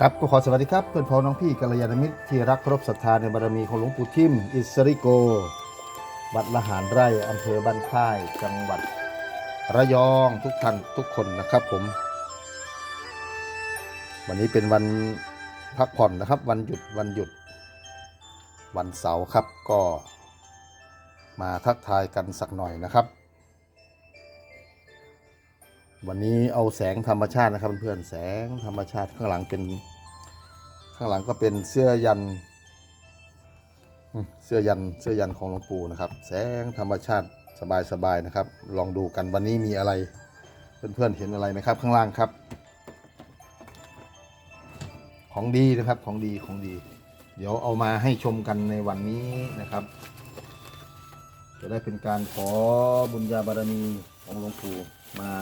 ครับก็ขอสวัสดีครับเพื่อนพ้องน้องพี่กัลยาณมิตรที่รักเคารพศรัทธาในบารมีของหลวงปู่ทิมอิสริโก วัดละหารไร่อำเภอบ้านค่าย จังหวัด ระยองทุกท่านทุกคนนะครับผม วันนี้เป็นวันพักผ่อนนะครับ วันหยุดวันหยุด วันเสาร์ครับก็ มาทักทายกันสักหน่อยนะครับ วันนี้เอาแสงธรรมชาตินะครับเพื่อนๆแสงธรรมชาติข้างหลังเป็น ข้างหลังก็เป็นเสื้อยันเสื้อยันเสื้อยันของหลวงปู่นะครับ แสงธรรมชาติสบายๆนะครับ ลองดูกันวันนี้มีอะไร เพื่อนๆเห็นอะไรไหมครับ ข้างล่างครับ ของดีนะครับของดีของดี เดี๋ยวเอามาให้ชมกันในวันนี้นะครับ จะได้เป็นการขอบุญญาบารมีของหลวงปู่มา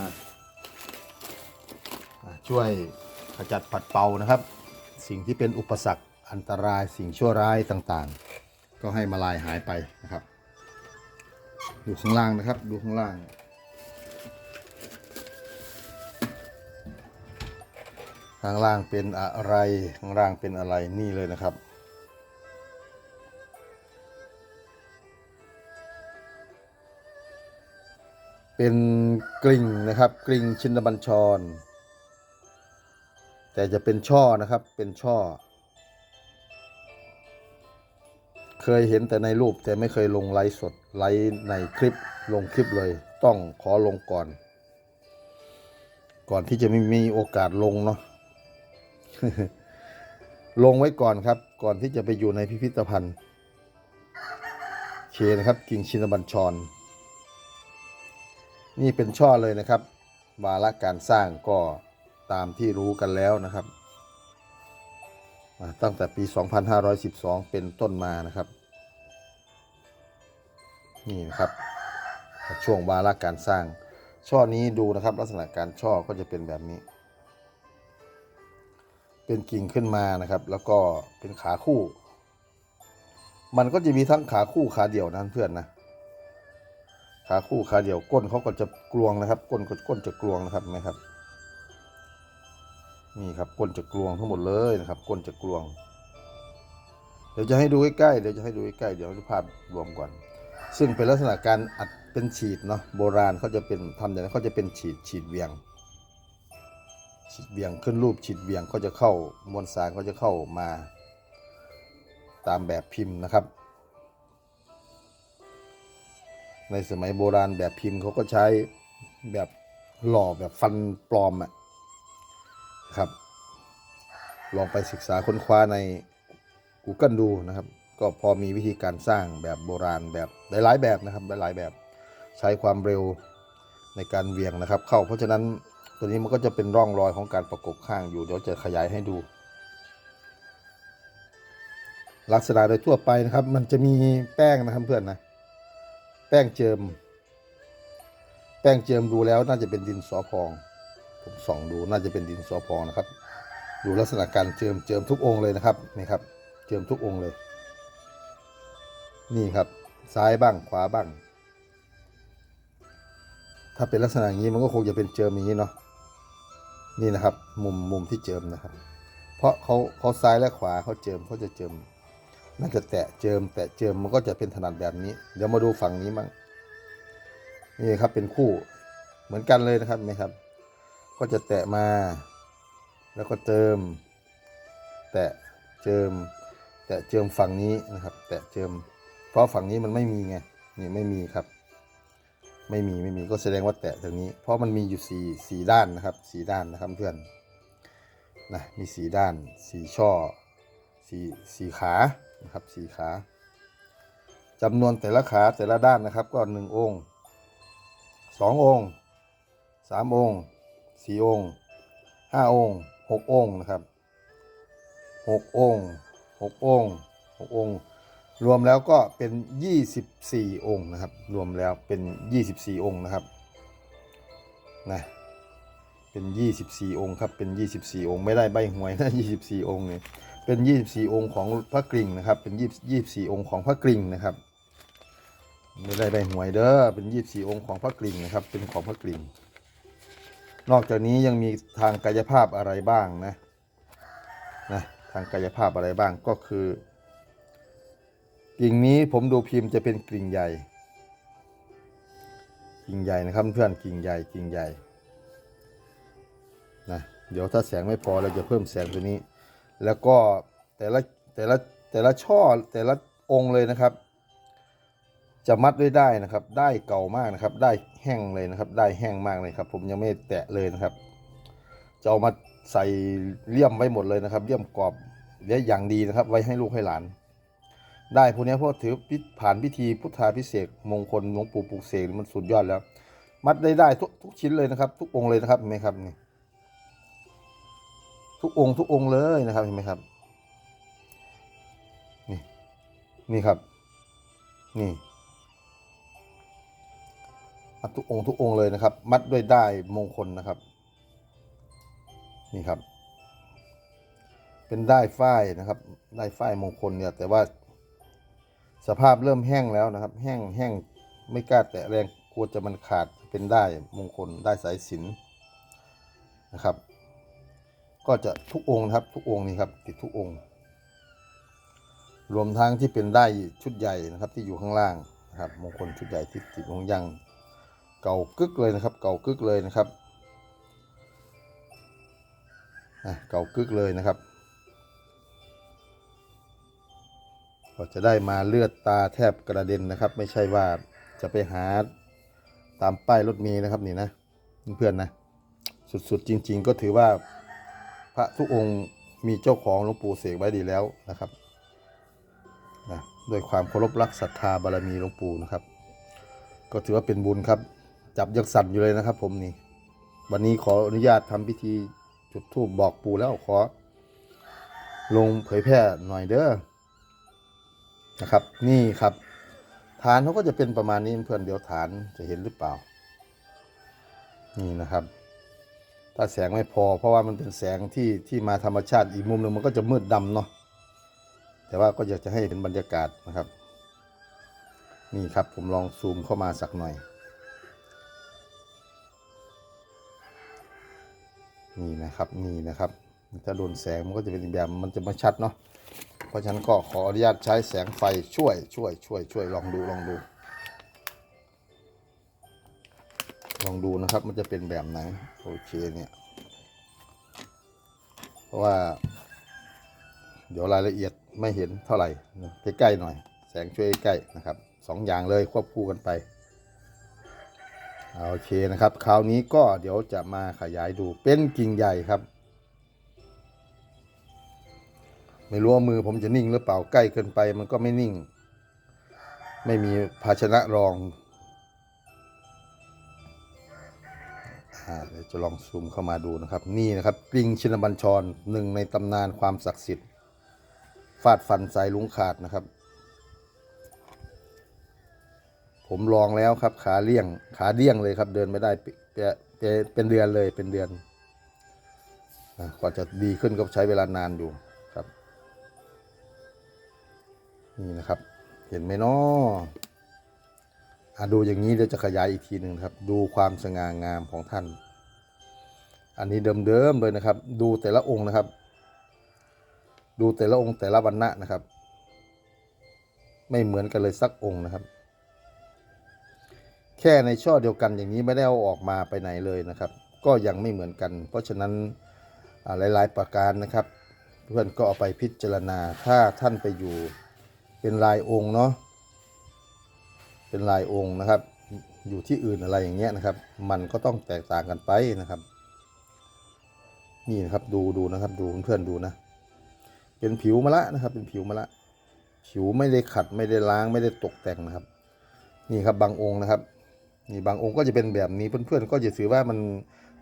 ช่วยขจัดปัดเป่านะครับ สิ่งที่เป็นอุปสรรคอันตรายสิ่งชั่วร้ายต่างๆ ก็ให้มาลายหายไปนะครับ ดูข้างล่างนะครับดูข้างล่างข้างล่างเป็นอะไรข้างล่างเป็นอะไรนี่เลยนะครับเป็นกริ่งนะครับกริ่งชินบัญชร แต่จะเป็นช่อนะครับเป็นช่อ เคยเห็นแต่ในรูปแต่ไม่เคยลงไลฟ์สดไลฟ์ในคลิปลงคลิปเลย ต้องขอลงก่อน ก่อนที่จะไม่มีโอกาสลงเนาะลงไว้ก่อนครับ ก่อนที่จะไปอยู่ในพิพิธภัณฑ์เคนะครับกิ่งชินบัญชร นี่เป็นช่อเลยนะครับวาระการสร้างก็ ตามที่รู้กันแล้วนะครับตั้งแต่ปี 2512 เป็นต้นมานะครับ นี่นะครับ ช่วงวาระการสร้าง ช่อนี้ดูนะครับลักษณะการช่อก็จะเป็นแบบนี้ เป็นกิ่งขึ้นมานะครับ แล้วก็เป็นขาคู่ มันก็จะมีทั้งขาคู่ขาเดี่ยวนะเพื่อนนะขาคู่ขาเดี่ยวก้นเขาก็จะกลวงนะครับ ก้นก้นจะกลวงนะครับไหมครับ นี่ครับก้นจะกลวงทั้งหมดเลยนะครับ ก้นจะกลวง เดี๋ยวจะให้ดูใกล้ๆเดี๋ยวจะให้ดูใกล้ๆเดี๋ยวดูภาพรวมก่อน ซึ่งเป็นลักษณะการอัดเป็นฉีดเนาะโบราณเขาจะเป็นทำอย่างนั้นเขาจะเป็นฉีดฉีดเวียง ฉีดเวียงขึ้นรูปฉีดเวียงก็จะเข้ามวลสารก็จะเข้ามาตามแบบพิมพ์นะครับ ในสมัยโบราณแบบพิมพ์เขาก็ใช้แบบหล่อแบบฟันปลอมอะ ครับ ลองไปศึกษาค้นคว้าใน Google ดูนะครับ ก็พอมีวิธีการสร้างแบบโบราณแบบหลายๆแบบนะครับหลายๆแบบใช้ความเร็วในการเวียงนะครับ เข้าเพราะฉะนั้นตัวนี้มันก็จะเป็นร่องรอยของการประกบข้างอยู่เดี๋ยวจะขยายให้ดู ลักษณะโดยทั่วไปนะครับ มันจะมีแป้งนะครับเพื่อนนะแป้งเจิม แป้งเจิมดูแล้วน่าจะเป็นดินสอพอง ผมส่องดูน่าจะเป็นดินสอพองนะครับ ดูลักษณะการเจิมเจิมทุกองค์เลยนะครับนี่ครับ เจิมทุกองค์เลย นี่ครับซ้ายบ้างขวาบ้าง ถ้าเป็นลักษณะอย่างนี้มันก็คงจะเป็นเจิมอย่างนี้เนาะนี่นะครับมุมมุมที่เจิมนะครับ เพราะเขาเขาซ้ายและขวาเขาเจิมเขาจะเจิมน่าจะแตะเจิม แตะเจิมมันก็จะเป็นถนัดแบบนี้ เดี๋ยวมาดูฝั่งนี้มั่งนี่ครับเป็นคู่เหมือนกันเลยนะครับไหมครับ ก็จะแตะมา แล้วก็เติม แตะเจิม แตะเจิมฝั่งนี้นะครับ แตะเจิม เพราะฝั่งนี้มันไม่มีไงนี่ไม่มีครับ ไม่มีไม่มีก็แสดงว่าแตะตรงนี้ เพราะมันมีอยู่สี่สี่ด้านนะครับสี่ด้านนะครับเพื่อนนะมีสี่ด้านสี่ช่อสี่สี่ขานะครับสี่ขาจำนวนแต่ละขาแต่ละด้านนะครับก็หนึ่งองค์สององค์สามองค์ สี่องค์ห้าองค์หกองค์นะครับหกองค์หกองค์หกองค์ รวมแล้วก็เป็น24องค์นะครับ รวมแล้วเป็น24องค์นะครับนะเป็น24องค์ครับเป็น24องค์ไม่ได้ใบหวยนะ24องค์เนี่ยเป็น24องค์ของพระกริ่งนะครับ เป็น20 24องค์ของพระกริ่งนะครับไม่ได้ใบหวยเด้อเป็น24องค์ของพระกริ่งนะครับ เป็นของพระกริ่ง นอกจากนี้ยังมีทางกายภาพอะไรบ้างนะนะทางกายภาพอะไรบ้างก็คือ กิ่งนี้ผมดูพิมพ์จะเป็นกิ่งใหญ่ กิ่งใหญ่นะครับเพื่อนกิ่งใหญ่กิ่งใหญ่นะเดี๋ยวถ้าแสงไม่พอเราจะเพิ่มแสงตัวนี้ แล้วก็แต่ละแต่ละแต่ละช่อแต่ละองค์เลยนะครับ จะมัดด้วยได้นะครับ ได้เก่ามากนะครับ ได้แห้งเลยนะครับ ได้แห้งมากเลยครับ ผมยังไม่แตะเลยนะครับ จะเอามาใส่เลี่ยมไว้หมดเลยนะครับเลี่ยมกรอบเดี๋ยวอย่างดีนะครับ ไว้ให้ลูกให้หลาน ได้พวกนี้เพราะถือผ่านพิธีพุทธาพิเศษมงคลหลวงปู่ปลูกเสกมันสุดยอดแล้ว มัดได้ได้ทุกทุกชิ้นเลยนะครับ ทุกองค์เลยนะครับเห็นไหมครับนี่ทุกองค์ทุกองค์เลยนะครับเห็นไหมครับ นี่นี่ครับ นี่ ทุกองค์ทุกองค์เลยนะครับ มัดด้วยได้มงคลนะครับ นี่ครับ เป็นได้ฝ้ายนะครับ ได้ฝ้ายมงคลเนี่ย แต่ว่า สภาพเริ่มแห้งแล้วนะครับ แห้งแห้งไม่กล้าแตะแรงกลัวจะมันขาดเป็นได้มงคลได้สายสินนะครับ ก็จะทุกองค์นะครับ ทุกองค์นี่ครับ ติดทุกองค์ รวมทั้งที่เป็นได้ชุดใหญ่นะครับ ที่อยู่ข้างล่างนะครับ มงคลชุดใหญ่ที่ติดลงยัง เก่ากึกเลยนะครับ เก่ากึกเลยนะครับเก่ากึกเลยนะครับ ก็จะได้มาเลือดตาแทบกระเด็นนะครับ ไม่ใช่ว่าจะไปหาตามป้ายรถเมล์นะครับนี่นะเพื่อนๆนะสุดๆจริง ๆ ก็ถือว่าพระทุกองค์มีเจ้าของหลวงปู่เสกไว้ดีแล้วนะครับนะด้วยความเคารพรักศรัทธาบารมีหลวงปู่นะครับ ก็ถือว่าเป็นบุญครับ จับยักสั่นอยู่เลยนะครับ ผมนี่ วันนี้ขออนุญาตทำพิธีจุดธูปบอกปู่แล้วขอ ลงเผยแพร่หน่อยเด้อนะครับ นี่ครับ ฐานเขาก็จะเป็นประมาณนี้เพื่อนเดี๋ยวฐานจะเห็นหรือเปล่า นี่นะครับ ถ้าแสงไม่พอ เพราะว่ามันเป็นแสงที่ที่มาธรรมชาติอีกมุมหนึ่งมันก็จะมืดดำเนาะแต่ว่าก็อยากจะให้เป็นบรรยากาศนะครับ นี่ครับผมลองซูมเข้ามาสักหน่อย นี่นะครับนี่นะครับถ้าโดนแสงมันก็จะเป็นอีกแบบมันจะไม่ชัดเนาะเพราะฉะนั้นก็ขออนุญาตใช้แสงไฟช่วย ช่วย ช่วย ช่วยลองดูลองดู ลองดูนะครับมันจะเป็นแบบไหนโอเคเนี่ยเพราะว่า เดี๋ยวรายละเอียดไม่เห็นเท่าไหร่ใกล้ๆหน่อย แสงช่วยใกล้นะครับสองอย่างเลยควบคู่กันไป โอเคนะครับ คราวนี้ก็เดี๋ยวจะมาขยายดูเป็นกิ่งใหญ่ครับ ไม่รู้ว่ามือผมจะนิ่งหรือเปล่าใกล้เกินไปมันก็ไม่นิ่ง ไม่มีภาชนะรองอ่าเดี๋ยวจะลองซูมเข้ามาดูนะครับ นี่นะครับกริ่งชินบัญชรหนึ่งในตำนานความศักดิ์สิทธิ์ฟาดฟันสายลุงขาดนะครับ ผมลองแล้วครับ ขาเลี่ยง ขาเลี่ยงเลยครับ เดินไม่ได้เปเปเป็นเดือนเลยเป็นเดือนกว่าจะดีขึ้นก็ใช้เวลานานอยู่ครับนี่นะครับ เห็นไหมเนาะอะดูอย่างนี้เดี๋ยวจะขยายอีกทีหนึ่งครับ ดูความสง่างามของท่าน อันนี้เดิมๆเลยนะครับ ดูแต่ละองค์นะครับ ดูแต่ละองค์แต่ละวันณะนะครับ ไม่เหมือนกันเลยสักองค์นะครับ ค่ในช่อเดียวกันอย่างนี้ไม่ได้เอาออกมาไปไหนเลยนะครับ ก็ยังไม่เหมือนกัน เพราะฉะนั้นหลายๆประการนะครับ เพื่อนก็เอาไปพิจารณาถ้าท่านไปอยู่เป็นลายองค์เนาะเป็นลายองค์นะครับ อยู่ที่อื่นอะไรอย่างเงี้ยนะครับ มันก็ต้องแตกต่างกันไปนะครับ นี่นะครับดูดูนะครับ ดูเพื่อนดูนะ เป็นผิวมะละนะครับ เป็นผิวมะละ ผิวไม่ได้ขัดไม่ได้ล้างไม่ได้ตกแต่งนะครับ นี่ครับบางองค์นะครับ นี่บางองค์ก็จะเป็นแบบนี้เพื่อนๆก็จะถือว่ามัน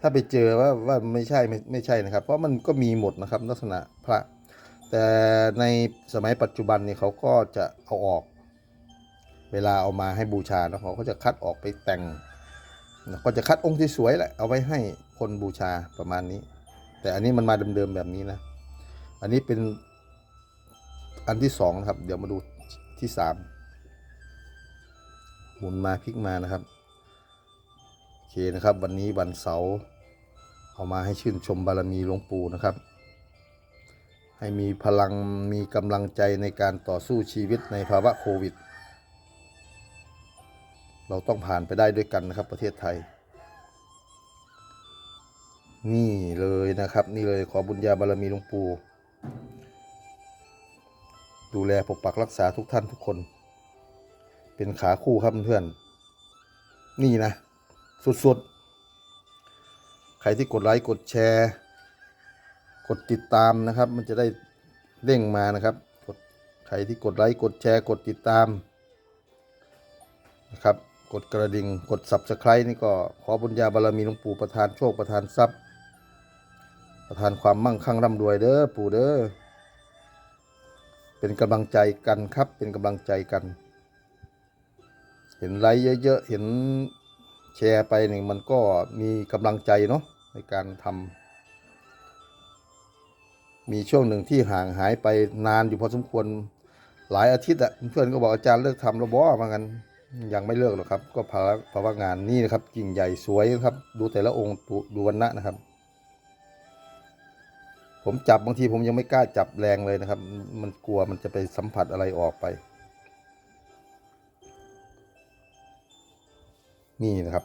ถ้าไปเจอว่าว่าไม่ใช่ไม่ไม่ใช่นะครับ เพราะมันก็มีหมดนะครับลักษณะพระ แต่ในสมัยปัจจุบันนี่เขาก็จะเอาออก เวลาเอามาให้บูชาแล้วเขาก็จะคัดออกไปแต่งก็จะคัดองค์ที่สวยแหละเอาไว้ให้คนบูชาประมาณนี้ แต่อันนี้มันมาเดิมๆแบบนี้นะ อันนี้เป็นอันที่สองนะครับ เดี๋ยวมาดูที่สามหมุนมาพลิกมานะครับ เคนะครับ วันนี้วันเสาร์เอามาให้ชื่นชมบารมีหลวงปู่นะครับ ให้มีพลังมีกำลังใจในการต่อสู้ชีวิตในภาวะโควิด เราต้องผ่านไปได้ด้วยกันนะครับประเทศไทย นี่เลยนะครับ นี่เลยขอบุญญาบารมีหลวงปู่ดูแลปกปักรักษาทุกท่านทุกคน เป็นขาคู่ครับเพื่อน นี่นะ สุดๆ ใครที่กดไลค์กดแชร์ กดติดตามนะครับ มันจะได้เด้งมานะครับกดใครที่กดไลค์กดแชร์ กดติดตามนะครับ กดกระดิ่งกด subscribe นี่ก็ขอบุญญาบารมีหลวงปู่ประทานโชคประทานทรัพย์ ประทานความมั่งคั่งร่ำรวยเด้อปู่เด้อเป็นกำลังใจกันครับเป็นกำลังใจกัน เห็นไลค์เยอะๆเห็น แชร์ไปหนึ่งมันก็มีกำลังใจเนาะในการทำมีช่วงหนึ่งที่ห่างหายไปนานอยู่พอสมควรหลายอาทิตย์อะเพื่อนก็บอกอาจารย์เลิกทำแล้วบอว่างั้นยังไม่เลิกหรอกครับ ก็ภาวะภาวะงานนี่นะครับกิ่งใหญ่สวยนะครับ ดูแต่ละองค์ดูดูวันณะนะครับ ผมจับบางทีผมยังไม่กล้าจับแรงเลยนะครับ มันกลัวมันจะไปสัมผัสอะไรออกไป นี่นะครับ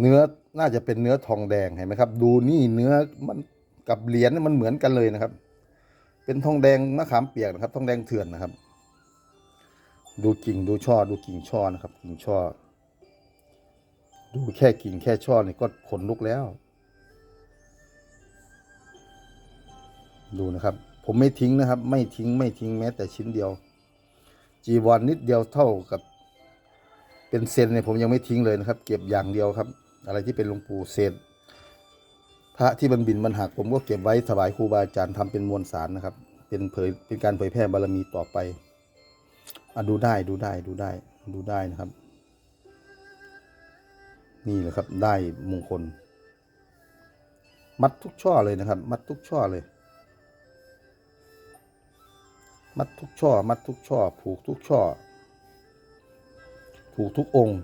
เนื้อน่าจะเป็นเนื้อทองแดงเห็นไหมครับ ดูนี่เนื้อมันกับเหรียญมันเหมือนกันเลยนะครับ เป็นทองแดงมะขามเปียกนะครับ ทองแดงเถื่อนนะครับ ดูกิ่งดูช่อ ดูกิ่งช่อนะครับ กิ่งช่อ ดูแค่กิ่งแค่ช่อนี่ก็ขนลุกแล้ว ดูนะครับ ผมไม่ทิ้งนะครับ ไม่ทิ้งไม่ทิ้งแม้แต่ชิ้นเดียว จีวรนนิดเดียวเท่ากับ เป็นเซนเนี่ยผมยังไม่ทิ้งเลยนะครับ เก็บอย่างเดียวครับ อะไรที่เป็นหลวงปู่เศษพระที่มันบินมันหักผมก็เก็บไว้ถวายครูบาอาจารย์ทำเป็นมวลสารนะครับ เป็นเผยเป็นการเผยแพร่บารมีต่อไปอะดูได้ดูได้ดูได้ดูได้นะครับ นี่แหละครับได้มงคล มัดทุกช่อเลยนะครับ มัดทุกช่อเลย มัดทุกช่อ มัดทุกช่อ ผูกทุกช่อ ผูกทุกองค์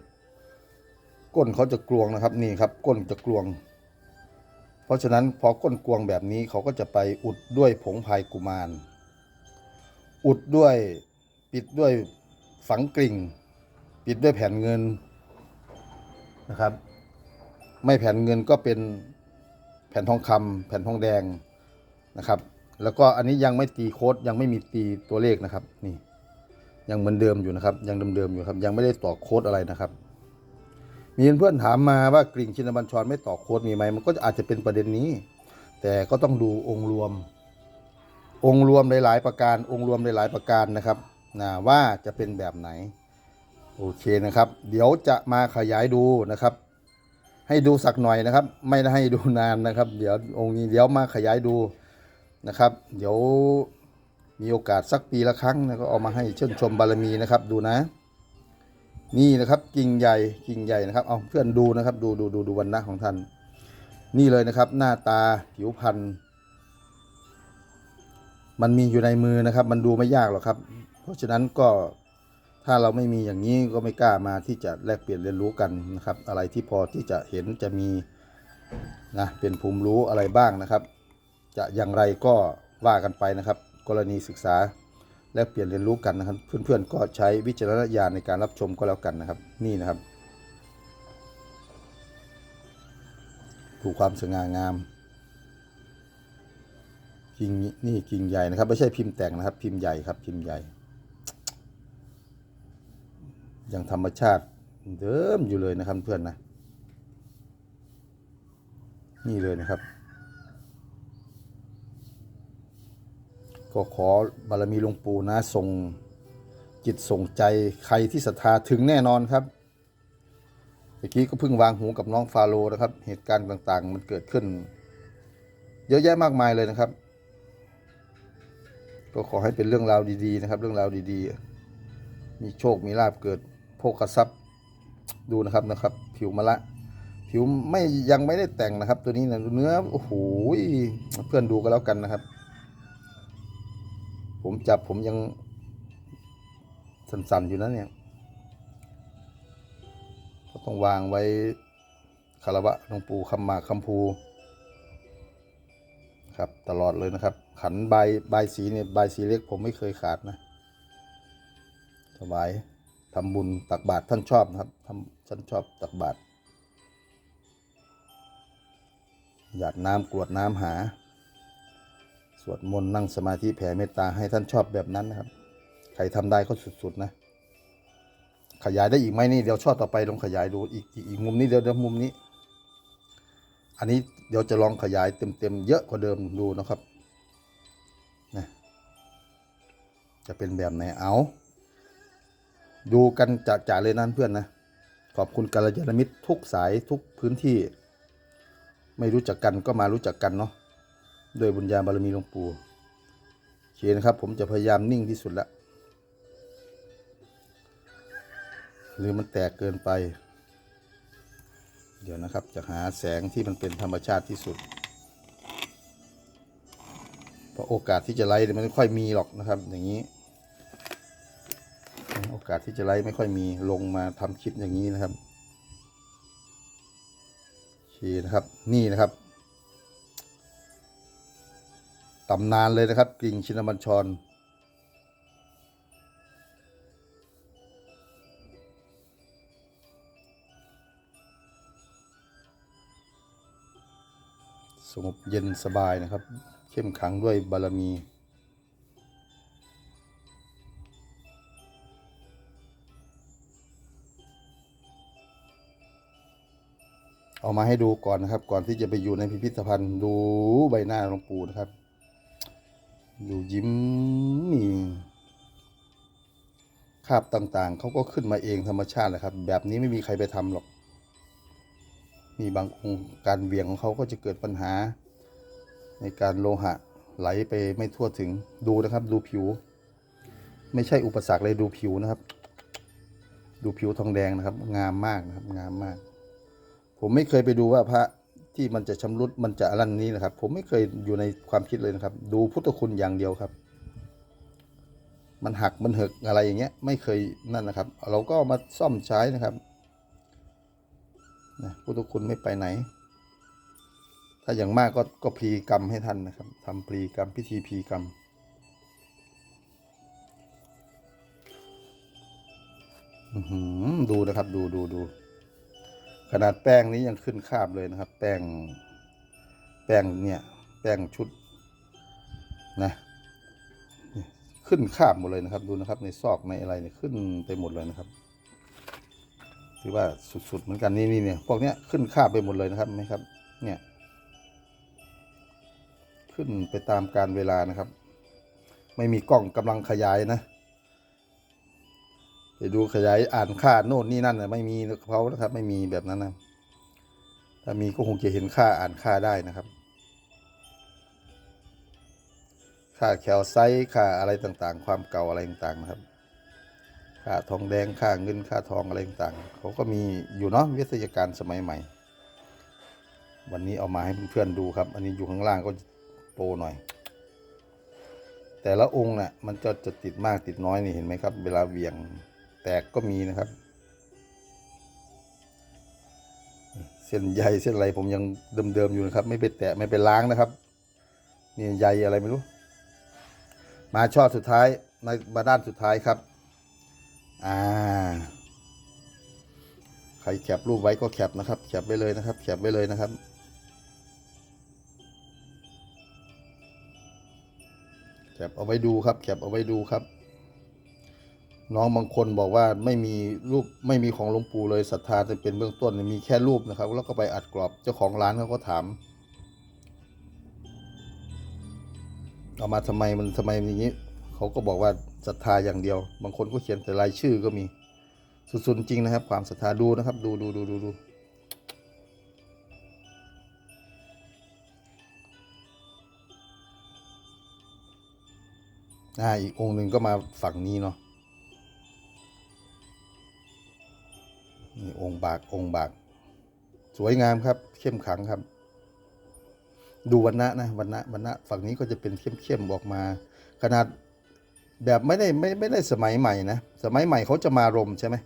ก้นเขาจะกลวงนะครับนี่ครับ ก้นจะกลวง เพราะฉะนั้นพอก้นกลวงแบบนี้เขาก็จะไปอุดด้วยผงพายกุมาร อุดด้วยปิดด้วยฝังกลิ่ง ปิดด้วยแผ่นเงินนะครับ ไม่แผ่นเงินก็เป็นแผ่นทองคำแผ่นทองแดงนะครับ แล้วก็อันนี้ยังไม่ตีโค้ดยังไม่มีตีตัวเลขนะครับนี่ ยังเหมือนเดิมอยู่นะครับ ยังเดิมๆอยู่ครับ ยังไม่ได้ต่อโค้ดอะไรนะครับ มีเพื่อนถามมาว่ากริ่งชินบัญชรไม่ต่อโค้ดมีไหมมันก็อาจจะเป็นประเด็นนี้ แต่ก็ต้องดูองค์รวม องค์รวมหลาย ๆ ประการ องค์รวมหลาย ๆ ประการนะครับนะว่าจะเป็นแบบไหน โอเคนะครับ เดี๋ยวจะมาขยายดูนะครับ ให้ดูสักหน่อยนะครับ ไม่ได้ให้ดูนานนะครับ เดี๋ยวองค์นี้เดี๋ยวมาขยายดูนะครับ เดี๋ยว มีโอกาสสักปีละครั้งนะก็เอามาให้เชิญชมบารมีนะครับดูนะ นี่นะครับกิ่งใหญ่กิ่งใหญ่นะครับเอาเพื่อนดูนะครับ ดูดูดูดูวันน้าของท่าน นี่เลยนะครับ หน้าตาผิวพรรณมันมีอยู่ในมือนะครับ มันดูไม่ยากหรอกครับ เพราะฉะนั้นก็ถ้าเราไม่มีอย่างนี้ก็ไม่กล้ามาที่จะแลกเปลี่ยนเรียนรู้กันนะครับ อะไรที่พอที่จะเห็นจะมีนะเป็นภูมิรู้อะไรบ้างนะครับ จะอย่างไรก็ว่ากันไปนะครับ กรณีศึกษา แลกเปลี่ยนเรียนรู้กันนะครับ เพื่อนๆก็ใช้วิจารณญาณในการรับชมก็แล้วกันนะครับ นี่นะครับดูความสง่างามกิ่งนี่กิ่งใหญ่นะครับ ไม่ใช่พิมพ์แต่งนะครับ พิมพ์ใหญ่ครับ พิมพ์ใหญ่อย่างธรรมชาติเดิมอยู่เลยนะครับเพื่อนนะ นี่เลยนะครับ ก็ขอบารมีหลวงปู่นะส่งจิตส่งใจใครที่ศรัทธาถึงแน่นอนครับเมื่อกี้ก็เพิ่งวางหูกับน้องฟาโรนะครับ เหตุการณ์ต่างๆ มันเกิดขึ้น เยอะแยะมากมายเลยนะครับ ก็ขอให้เป็นเรื่องราวดีๆนะครับ เรื่องราวดีๆ มีโชคมีลาบเกิดโภคทรัพย์ดูนะครับนะครับ ผิวมะละ ผิวไม่ยังไม่ได้แต่งนะครับ ตัวนี้นะเนื้อโอ้โหเพื่อนดูก็แล้วกันนะครับ ผมจับผมยังสั่นๆอยู่นะเนี่ยก็ต้องวางไว้คารวะหลวงปู่คำมาคำภูครับ ตลอดเลยนะครับ ขันใบใบสีเนี่ยใบสีเล็กผมไม่เคยขาดนะถวายทำบุญตักบาตรท่านชอบนะครับทำท่านชอบตักบาตรหยาดน้ำกรวดน้ำหา วดมนต์นั่งสมาธิแผ่เมตตาให้ท่านชอบแบบนั้นนะครับ ใครทำได้ก็สุดๆนะ ขยายได้อีกไหมนี่เดี๋ยวชอบต่อไปลองขยายดูอีกอีกอีกมุมนี้เดี๋ยวเดี๋ยวมุมนี้ อันนี้เดี๋ยวจะลองขยายเต็มๆเยอะกว่าเดิมดูนะครับนะจะเป็นแบบไหนเอาดูกันจ่าเลยนั่นเพื่อนนะ ขอบคุณกัลยาณมิตรทุกสายทุกพื้นที่ ไม่รู้จักกันก็มารู้จักกันเนาะ ด้วยบุญญาบารมีหลวงปู่โอเคนะครับ ผมจะพยายามนิ่งที่สุดละหรือมันแตกเกินไป เดี๋ยวนะครับจะหาแสงที่มันเป็นธรรมชาติที่สุด เพราะโอกาสที่จะไล่มันไม่ค่อยมีหรอกนะครับ อย่างนี้ โอกาสที่จะไล่ไม่ค่อยมีลงมาทำคลิปอย่างนี้นะครับโอเคนะครับ นี่นะครับ ตำนานเลยนะครับ กิ่งชินบัญชร สงบเย็นสบายนะครับ เข้มขังด้วยบารมีเอามาให้ดูก่อนนะครับ ก่อนที่จะไปอยู่ในพิพิธภัณฑ์ดูใบหน้าหลวงปู่นะครับ ดูยิ้มมีคาบต่างๆ เขาก็ขึ้นมาเองธรรมชาติแหละครับ แบบนี้ไม่มีใครไปทำหรอก มีบางองค์การเบี่ยงของเขาก็จะเกิดปัญหา ในการโลหะไหลไปไม่ทั่วถึงดูนะครับ ดูผิว ไม่ใช่อุปสรรคเลยดูผิวนะครับ ดูผิวทองแดงนะครับ งามมากนะครับ งามมาก ผมไม่เคยไปดูว่าพระ ที่มันจะชำรุดมันจะอะไรนี้นะครับ ผมไม่เคยอยู่ในความคิดเลยนะครับ ดูพุทธคุณอย่างเดียวครับ มันหักมันเหิกอะไรอย่างเงี้ย ไม่เคยนั่นนะครับ เราก็มาซ่อมใช้นะครับนะพุทธคุณไม่ไปไหน ถ้าอย่างมากก็ก็พลีกรรมให้ท่านนะครับทำพลีกรรมพิธีพลีกรรมอื้อหือดูนะครับ ดูดูดู ขนาดแป้งนี้ยังขึ้นคาบเลยนะครับ แป้ง แป้งเนี่ยแป้งชุดนะขึ้นคาบหมดเลยนะครับ ดูนะครับ ในซอกในอะไรเนี่ยขึ้นไปหมดเลยนะครับถือว่าสุดๆเหมือนกันนี่นี่เนี่ยพวกเนี้ยขึ้นคาบไปหมดเลยนะครับไหมครับ เนี่ย ขึ้นไปตามการเวลานะครับ ไม่มีกล้องกำลังขยายนะ ไปดูขยายอ่านค่าโน่นนี่นั่นนะไม่มีเขานะครับ ไม่มีแบบนั้นนะถ้ามีก็คงจะเห็นค่าอ่านค่าได้นะครับ ค่าแคลไซต์ค่าอะไรต่างๆ ความเก่าอะไรต่างๆนะครับ ค่าทองแดงค่าเงินค่าทองอะไรต่างๆเขาก็มีอยู่เนาะวิทยาการสมัยใหม่ วันนี้เอามาให้เพื่อนๆดูครับ อันนี้อยู่ข้างล่างก็โปรหน่อย แต่ละองค์น่ะมันจะจะติดมากติดน้อยนี่เห็นไหมครับ เวลาเวียง แตกก็มีนะครับ เส้นใยเส้นอะไรผมยังเดิมๆอยู่นะครับ ไม่ไปแตะไม่ไปล้างนะครับนี่ใยอะไรไม่รู้ มาช่อสุดท้ายในมาด้านสุดท้ายครับ อ่า ใครแคปรูปไว้ก็แคปนะครับแคปไว้เลยนะครับแคปไว้เลยนะครับแคปเอาไว้ดูครับแคปเอาไว้ดูครับ น้องบางคนบอกว่าไม่มีรูปไม่มีของหลวงปู่เลยศรัทธาจะเป็นเบื้องต้นมีแค่รูปนะครับ แล้วก็ไปอัดกรอบเจ้าของร้านเขาก็ถามเอามาทำไมมันทำไมอย่างนี้เขาก็บอกว่าศรัทธาอย่างเดียว บางคนก็เขียนแต่รายชื่อก็มี สุดๆจริงนะครับ ความศรัทธาดูนะครับ ดูดูดูดูดูอ่าอีกองค์หนึ่งก็มาฝั่งนี้เนาะ นี่องค์บากองค์บาก สวยงามครับ เข้มขังครับ ดูวันณะนะวันณะวันณะฝั่งนี้ก็จะเป็นเข้มๆออกมา ขนาดแบบไม่ได้ไม่ไม่ได้สมัยใหม่นะสมัยใหม่เขาจะมารมใช่ไหม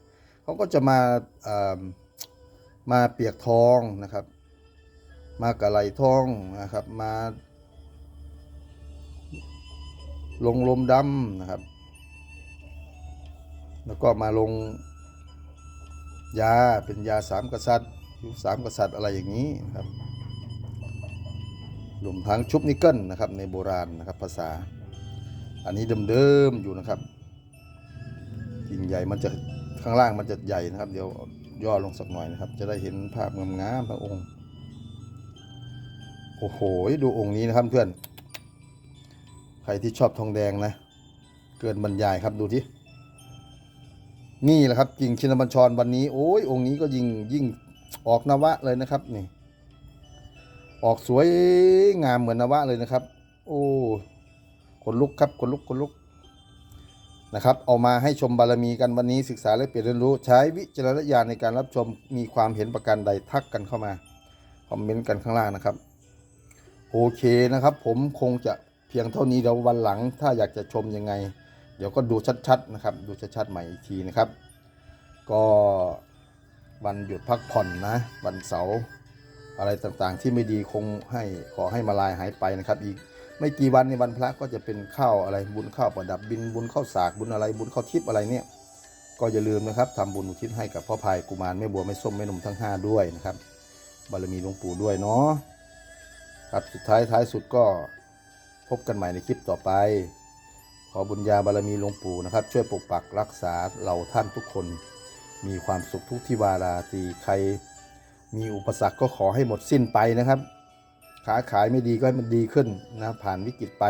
เขาก็จะมาเอ่อมาเปียกทองนะครับ มากระไหลทองนะครับมา ลงลมดำนะครับ แล้วก็มาลง ยาเป็นยาสามกษัตริย์ยุคสามกษัตริย์อะไรอย่างนี้นะครับรวมทั้งชุบนิกเกิลนะครับในโบราณนะครับภาษา อันนี้เดิมๆอยู่นะครับกิ่งใหญ่มันจะข้างล่างมันจะใหญ่นะครับ เดี๋ยวย่อลงสักหน่อยนะครับ จะได้เห็นภาพงามๆพระองค์ โอ้โห ดูองค์นี้นะครับเพื่อน ใครที่ชอบทองแดงนะ เกินบรรยายครับดูที่ นี่แหละครับกิ่งชินบัญชรวันนี้โอ้ยองค์นี้ก็ยิ่งยิ่งออกนวะเลยนะครับนี่ออกสวยงามเหมือนนวะเลยนะครับ โอ้คนลุกครับคนลุกคนลุกนะครับเอามาให้ชมบารมีกันวันนี้ศึกษาและเปลี่ยนเรียนรู้ใช้วิจารณญาณในการรับชมมีความเห็นประการใดทักกันเข้ามาคอมเมนต์กันข้างล่างนะครับโอเคนะครับ ผมคงจะเพียงเท่านี้เดี๋ยววันหลัง ถ้าอยากจะชมยังไง เดี๋ยวก็ดูชัดๆนะครับ ดูชัดๆใหม่อีกทีนะครับ ก็วันหยุดพักผ่อนนะ วันเสาร์อะไรต่างๆ ที่ไม่ดีคงให้ขอให้มาลายหายไปนะครับ อีกไม่กี่วันในวันพระก็จะเป็นข้าวอะไรบุญข้าวประดับบินบุญข้าวสากบุญอะไรบุญข้าวทิพย์อะไรเนี่ย ก็อย่าลืมนะครับทำบุญอุทิศให้กับพ่อพายกุมารแม่บัวแม่ส้มแม่หนุ่มทั้งห้าด้วยนะครับบารมีหลวงปู่ด้วยเนาะครับสุดท้ายท้ายสุดก็พบกันใหม่ในคลิปต่อไป ขอบุญญาบารมีหลวงปู่นะครับ ช่วยปกปักรักษาเราท่านทุกคน มีความสุขทุกที่วาราตีใคร มีอุปสรรคก็ขอให้หมดสิ้นไปนะครับค้าขายไม่ดีก็ให้มันดีขึ้นนะผ่านวิกฤตไป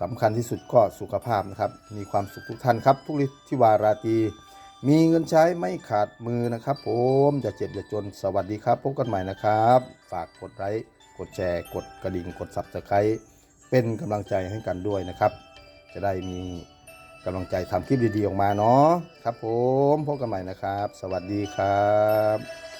สำคัญที่สุดก็สุขภาพนะครับ มีความสุขทุกท่านครับ ทุกที่วาราตีมีเงินใช้ไม่ขาดมือนะครับ ผมอย่าเจ็บอย่าจนสวัสดีครับพบกันใหม่นะครับ ฝากกดไลค์กดแชร์ กดกระดิ่งกด subscribe เป็นกำลังใจให้กันด้วยนะครับ จะได้มีกำลังใจทำคลิปดีๆออกมาเนาะครับผมพบกันใหม่นะครับ สวัสดีครับ